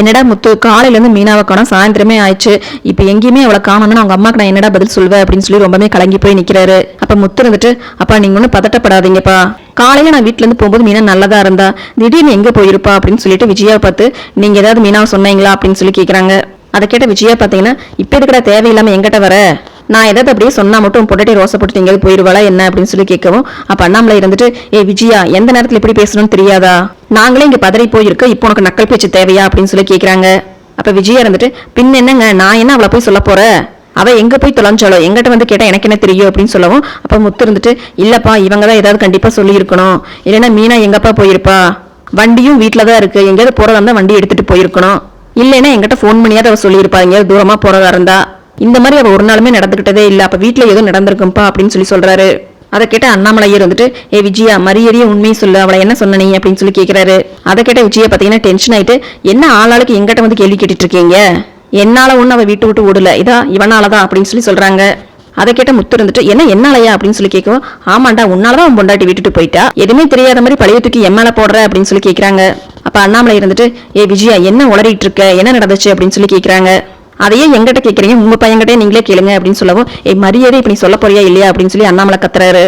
என்னடா முத்து காலையிலேருந்து மீனாவை காணும் சாயந்தரமே ஆயிடுச்சு. இப்போ எங்கேயுமே அவளை காணணும்னு அவங்க அம்மாக்கு நான் என்னடா பதில் சொல்வேன் அப்படின்னு சொல்லி ரொம்பவே கலங்கி போய் நிற்கிறாரு அப்போ முத்து இருந்துட்டு அப்பா நீங்கள் ஒன்றும் பதட்டப்படாதீங்கப்பா. காலையில் நான் வீட்டிலேருந்து போகும்போது மீனா நல்லதாக இருந்தா. திடீர்னு எங்கே போயிருப்பா? அப்படின்னு சொல்லிட்டு விஜயாவை பார்த்து நீங்கள் ஏதாவது மீனாவை சொன்னீங்களா? அப்படின்னு சொல்லி கேட்குறாங்க அதை கேட்ட விஜயா பார்த்தீங்கன்னா இப்போ எதுக்கடா தேவையில்லாமல் எங்கிட்ட வர? நான் எதாவது அப்படியே சொன்னால் மட்டும் பொட்டாட்டி ரோசை போட்டு எங்கேயாவது போயிடுவாளா என்ன அப்படின்னு சொல்லி கேட்கவும் அப்போ அண்ணாமலை இருந்துட்டு ஏ விஜயா எந்த நேரத்தில் எப்படி பேசணும்னு தெரியாதா? நாங்களே இங்கே பதறி போயிருக்க இப்போ உனக்கு நக்கல் பேச்சு தேவையா? அப்படின்னு சொல்லி கேட்குறாங்க அப்போ விஜயா இருந்துட்டு பின் என்னங்க நான் என்ன அவளை போய் சொல்ல போகிறேன் அவ எங்க போய் தொலைஞ்சாலோ எங்கிட்ட வந்து கேட்டா எனக்கு என்ன தெரியும்? அப்படின்னு சொல்லவும் அப்ப முத்து இருந்துட்டு இல்லப்பா இவங்க தான் ஏதாவது கண்டிப்பா சொல்லி இருக்கணும் இல்லைன்னா மீனா எங்கப்பா போயிருப்பா? வண்டியும் வீட்டில தான் இருக்கு. எங்கேயாவது போறதா இருந்தா வண்டி எடுத்துட்டு போயிருக்கணும். இல்லைன்னா எங்கிட்ட ஃபோன் பண்ணியாவது அவ சொல்லியிருப்பா. எங்கேயாவது தூரமா போறதா இருந்தா. இந்த மாதிரி அவள் ஒரு நாளுமே நடந்துக்கிட்டதே இல்லை அப்போ வீட்டில் ஏதோ நடந்திருக்கும்ப்பா அப்படின்னு சொல்லி சொல்கிறாரு அதை கேட்ட அண்ணாமலையர் வந்துட்டு ஏ விஜயா மரியறிய உண்மையை சொல்லு அவளை என்ன சொன்ன நீ? அப்படின்னு சொல்லி கேக்குறாரு. அதை கேட்ட விஜயா பார்த்தீங்கன்னா டென்ஷன் ஆயிட்டு என்ன ஆளாளுக்கு எங்கிட்ட வந்து கேள்வி கேட்டுட்டு இருக்கீங்க என்னால ஒன்று அவள் வீட்டு விட்டு ஓடல. இதா இவனாலதான் அப்படின்னு சொல்லி சொல்றாங்க. அதை கேட்ட முத்து இருந்துட்டு என்ன என்னாலயா? அப்படின்னு சொல்லி கேட்கவும் ஆமாண்டா உன்னாலதான் அவன் பொண்டாட்டி விட்டுட்டு போயிட்டா. எதுவுமே தெரியாத மாதிரி பழைய தூக்கி என் போடுற அப்படின்னு சொல்லி கேட்குறாங்க அப்ப அண்ணாமலை இருந்துட்டு ஏ விஜயா என்ன உளறிட்டு இருக்க? என்ன நடந்துச்சு? அப்படின்னு சொல்லி கேட்குறாங்க அதையே எங்கிட்ட கேட்குறீங்க உங்கள் பையன்கிட்டே நீங்களே கேளுங்க அப்படின்னு சொல்லவும் ஏ மரியாதை இப்போ நீ சொல்ல போறியா இல்லையா? அப்படின்னு சொல்லி அண்ணாமலை கத்துறாரு.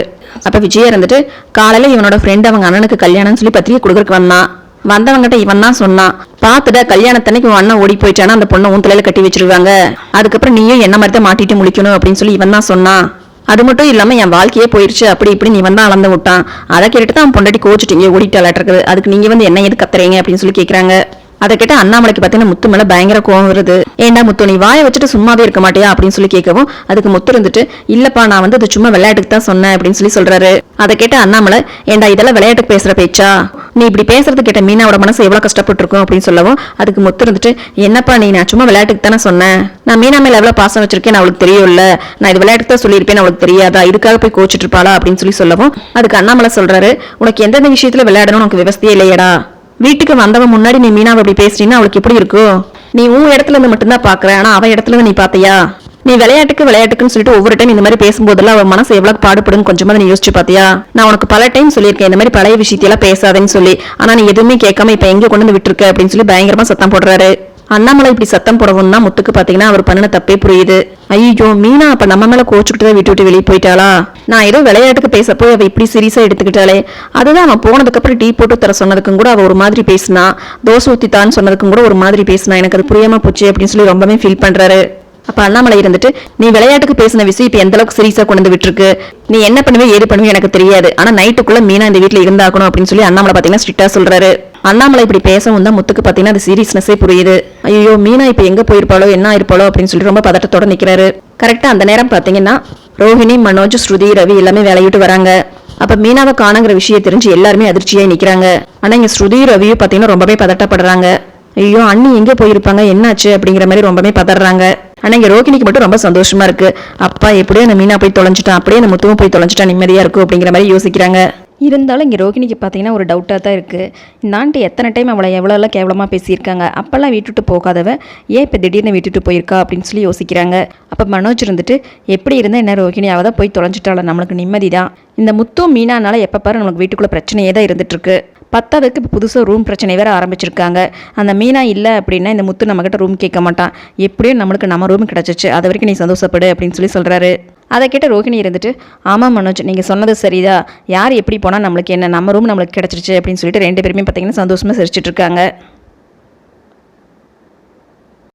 அப்போ விஜயா இருந்துட்டு காலையில் இவனோட ஃப்ரெண்ட் அவங்க அண்ணனுக்கு கல்யாணம்னு சொல்லி பத்திரிகை கொடுக்குறக்கு வந்தான் வந்தவங்கிட்ட இவன் தான் சொன்னான் பாத்துட கல்யாணத்தன்னைக்கு உன் அண்ணன் ஓடி போயிட்டானா? அந்த பொண்ணை உன் தலையில கட்டி வச்சிருவாங்க அதுக்கப்புறம் நீயும் என்ன மாதிரி தான் மாட்டிட்டு முழிக்கணும்? அப்படின்னு சொல்லி இவன் தான் சொன்னான் அது மட்டும் இல்லாமல் என் வாழ்க்கையே போயிடுச்சு அப்படி இப்படி நீ வந்தா அளந்து விட்டான். அதை கேட்டுட்டு தான் அவன் பொண்டாட்டி கோச்சிட்டீங்க ஓடிட்டாலாட்டிருக்குது அதுக்கு நீங்கள் வந்து என்ன எது கத்துறீங்க? அப்படின்னு சொல்லி கேட்குறாங்க அதை கேட்ட அண்ணாமலைக்கு பார்த்தீங்கன்னா முத்து மேல பயங்கர கோவம் வருது. ஏண்டா முத்து நீ வாயை வச்சுட்டு சும்மாவே இருக்க மாட்டியா? அப்படின்னு சொல்லி கேட்கவும் அதுக்கு முத்து இருந்துட்டு இல்லப்பா நான் வந்து அது சும்மா விளையாட்டுக்கு தான் சொன்னேன் அப்படின்னு சொல்லி சொல்றாரு. அதை கேட்ட அண்ணாமலை ஏண்டா இதெல்லாம் விளையாட்டுக்கு பேசுற பேச்சா? நீ இப்படி பேசுறது கேட்ட மீனாவோட மனசு எவ்வளவு கஷ்டப்பட்டு இருக்கும் அப்படின்னு சொல்லவும் அதுக்கு முத்து இருந்துட்டு என்னப்பா நீ நான் சும்மா விளையாட்டுக்கு தானே சொன்னேன்? நான் மீனா மேல எவ்வளவு பாசம் வச்சிருக்கேன் அவளுக்கு தெரியும்ல. நான் இது விளையாட்டுக்கு தான் சொல்லியிருப்பேன் அவளுக்கு தெரியாதா? இதுக்காக போய் கோச்சிட்டு இருப்பாளா? அப்படின்னு சொல்லி சொல்லவும் அதுக்கு அண்ணாமலை சொல்றாரு உனக்கு எந்தெந்த விஷயத்துல விளையாடணும் உனக்கு விவசாயே இல்லையடா. வீட்டுக்கு வந்தவன் முன்னாடி நீ மீனாவை அப்படி பேசுறீன்னா அவளுக்கு எப்படி இருக்கும் நீ உன் இடத்துல இருந்து மட்டும்தான் பாக்குற ஆனா அவன் இடத்துல இருந்து நீ பாத்தியா நீ விளையாட்டுக்கு விளையாட்டுக்குன்னு சொல்லிட்டு ஒவ்வொரு டைம் இந்த மாதிரி பேசும்போதெல்லாம் அவன் மனசு எவ்வளவு பாடுபடும் கொஞ்சமா நீ யோசிச்சு பாத்தியா நான் உனக்கு பல டைம் சொல்லியிருக்கேன் இந்த மாதிரி பழைய விஷயத்தையெல்லாம் பேசாதேன்னு சொல்லி. ஆனா நீ எதுவுமே கேட்காம இப்ப எங்க கொண்டு வந்து விட்டுருக்க அப்படின்னு சொல்லி பயங்கரமா சத்தம் போடுறாரு. அண்ணாமலை இப்படி சத்தம் போடவும்னா முத்துக்கு பார்த்தீங்கன்னா அவர் பண்ணின தப்பே புரியுது. ஐயோ மீனா அப்ப நம்ம மேல கோச்சுக்கிட்டு தான் விட்டு விட்டு வெளியே போயிட்டாளா? நான் ஏதோ விளையாட்டுக்கு பேசப்போ அவள் அவ இப்படி சீரியஸா எடுத்துக்கிட்டாளே. அதுதான் அவன் போனதுக்கு அப்புறம் டீ போட்டு தர சொன்னதுக்கும் கூட அவ ஒரு மாதிரி பேசினா தோசை ஊத்தி தான் சொன்னதுக்கும் கூட ஒரு மாதிரி பேசினா எனக்கு அது புரியாம போச்சு அப்படின்னு சொல்லி ரொம்பவே ஃபீல் பண்றாரு. அப்போ அண்ணாமலை இருந்துட்டு நீ விளையாட்டுக்கு பேசின விஷயம் இப்போ எந்த அளவுக்கு சீரியஸாக கொண்டு வந்து விட்டுருக்கு நீ என்ன பண்ணுவே ஏது பண்ணுவே எனக்கு தெரியாது. ஆனால் நைட்டுக்குள்ள மீனா இந்த வீட்டில் இருந்தாக்கணும் அப்படின்னு சொல்லி அண்ணாமலை பார்த்தீங்கன்னா ஸ்ட்ரிக்டாக சொல்றாரு. அண்ணாமலை இப்படி பேசவும் தான் முத்துக்கு பார்த்தீங்கன்னா அது சீரியஸ்னஸே புரியுது. ஐயோ மீனா இப்போ எங்கே போயிருப்பாளோ என்ன ஆயிருப்பாளோ? அப்படின்னு சொல்லி ரொம்ப பதட்டத்தோட நிற்கிறாரு கரெக்டாக அந்த நேரம் பார்த்தீங்கன்னா ரோஹிணி மனோஜ் ஸ்ருதி ரவி எல்லாமே வேலையிட்டு வராங்க. அப்போ மீனாவை காணுங்கிற விஷயம் தெரிஞ்சு எல்லாருமே அதிர்ச்சியாக நிற்கிறாங்க ஆனால் இங்கே ஸ்ருதி ரவியும் பார்த்தீங்கன்னா ரொம்பவே பதட்டப்படுறாங்க. ஐயோ அண்ணி எங்கே போயிருப்பாங்க? என்னாச்சு? அப்படிங்கிற மாதிரி ரொம்பவே பதறாங்க. ஆனால் இங்கே ரோகிணிக்கு மட்டும் ரொம்ப சந்தோஷமா இருக்கு. அப்பா எப்படியோ அந்த மீனா போய் தொலைஞ்சிட்டான். அப்படியே அந்த முத்துவும் போய் தொலைஞ்சிட்டா நிம்மதியாக இருக்கும் அப்படிங்கிற மாதிரி யோசிக்கிறாங்க. இருந்தாலும் இங்கே ரோகிணிக்கு பார்த்தீங்கன்னா ஒரு டவுட்டாக தான் இருக்குது நான்ட்டு எத்தனை டைம் அவளை எவ்வளோலாம் கேவலமாக பேசியிருக்காங்க. அப்போல்லாம் விட்டுட்டு போகாதவ ஏன் இப்போ திடீர்னு விட்டுட்டு போயிருக்கா அப்படின்னு சொல்லி யோசிக்கிறாங்க. அப்போ மனோஜ் இருந்துட்டு எப்படி இருந்தால் என்ன ரோகிணி அவள் தான் போய் தொலைஞ்சிட்டாள நம்மளுக்கு நிம்மதி தான் இந்த முத்தும் மீனானால எப்போ பாரு நம்மளுக்கு வீட்டுக்குள்ளே பிரச்சனையே தான் இருந்துட்டுருக்கு பத்தாவதுக்கு இப்போ புதுசாக ரூம் பிரச்சனை வேறு ஆரம்பிச்சிருக்காங்க. அந்த மீனா இல்லை அப்படின்னா இந்த முத்து நம்மக்கிட்ட ரூம் கேட்க மாட்டான். எப்படியும் நம்மளுக்கு நம்ம ரூம் கிடச்சிச்சு. அது வரைக்கும் நீ சந்தோஷப்படு அப்படின்னு சொல்லி சொல்கிறாரு அதை கேட்ட ரோகிணி இருந்துட்டு ஆமாம் மனோஜ் நீங்கள் சொன்னது சரிதா. யார் எப்படி போனால் நம்மளுக்கு என்ன? நம்ம ரூம் நம்மளுக்கு கிடச்சிருச்சு அப்படின்னு சொல்லிட்டு ரெண்டு பேருமே பார்த்தீங்கன்னா சந்தோஷமாக சிரிச்சிட்ருக்காங்க